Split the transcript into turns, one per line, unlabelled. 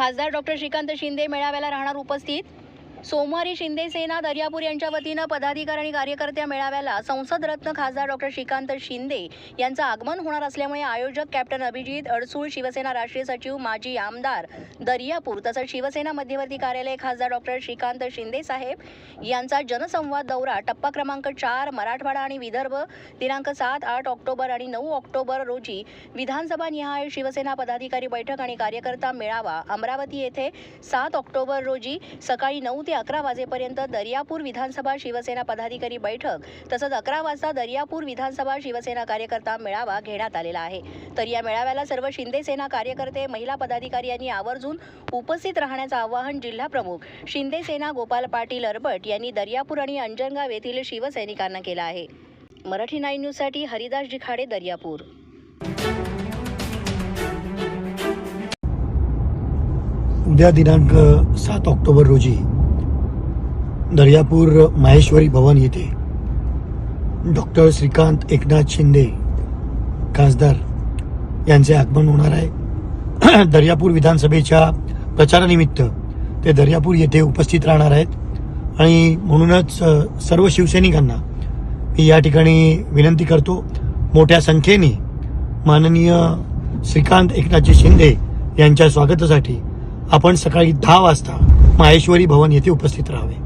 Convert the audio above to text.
खासदार डॉक्टर श्रीकांत शिंदे मेळाव्याला राहणार उपस्थित सोमवारी शिंदे सेना दर्यापूर यांच्या वतीनं पदाधिकारी आणि कार्यकर्त्या मेळाव्याला संसद रत्न खासदार डॉक्टर श्रीकांत शिंदे यांचं आगमन होणार असल्यामुळे आयोजक कॅप्टन अभिजित अडसूळ शिवसेना राष्ट्रीय सचिव माजी आमदार दर्यापूर तसंच शिवसेना मध्यवर्ती कार्यालय खासदार डॉक्टर श्रीकांत शिंदे साहेब यांचा जनसंवाद दौरा टप्पा क्रमांक चार मराठवाडा आणि विदर्भ दिनांक सात आठ ऑक्टोबर आणि नऊ ऑक्टोबर रोजी विधानसभा निहाय शिवसेना पदाधिकारी बैठक आणि कार्यकर्ता मेळावा अमरावती येथे सात ऑक्टोबर रोजी सकाळी नऊ ते अकरा वाजेपर्यंत दर्यापूर विधानसभा शिवसेना पदाधिकारी बैठक तसंच अकरा वाजता दर्यापूर विधानसभा शिवसेना कार्यकर्ता मेळावा घेण्यात आलेला आहे. तर या मेळाव्याला सर्व शिंदे सेना कार्यकर्ते महिला पदाधिकारी यांनी आवर्जून उपस्थित राहण्याचं आवाहन जिल्हाप्रमुख शिंदे सेना गोपाल पाटील अरबट यांनी दर्यापूर आणि अंजनगाव येथील शिवसैनिकांना केलं आहे. मराठी नाईन न्यूजसाठी हरिदास जिखाडे दर्यापूर.
उद्या दिनांक सात ऑक्टोबर रोजी दर्यापूर माहेश्वरी भवन येथे. डॉक्टर श्रीकांत एकनाथ शिंदे खासदार यांचे आगमन होणार आहे. दर्यापूर विधानसभेच्या प्रचारानिमित्त ते दर्यापूर येथे उपस्थित राहणार आहेत. आणि म्हणूनच सर्व शिवसैनिकांना मी या ठिकाणी विनंती करतो मोठ्या संख्येने माननीय श्रीकांत एकनाथजी शिंदे यांच्या स्वागतासाठी आपण सकाळी दहा वाजता माहेश्वरी भवन येथे उपस्थित राहावे.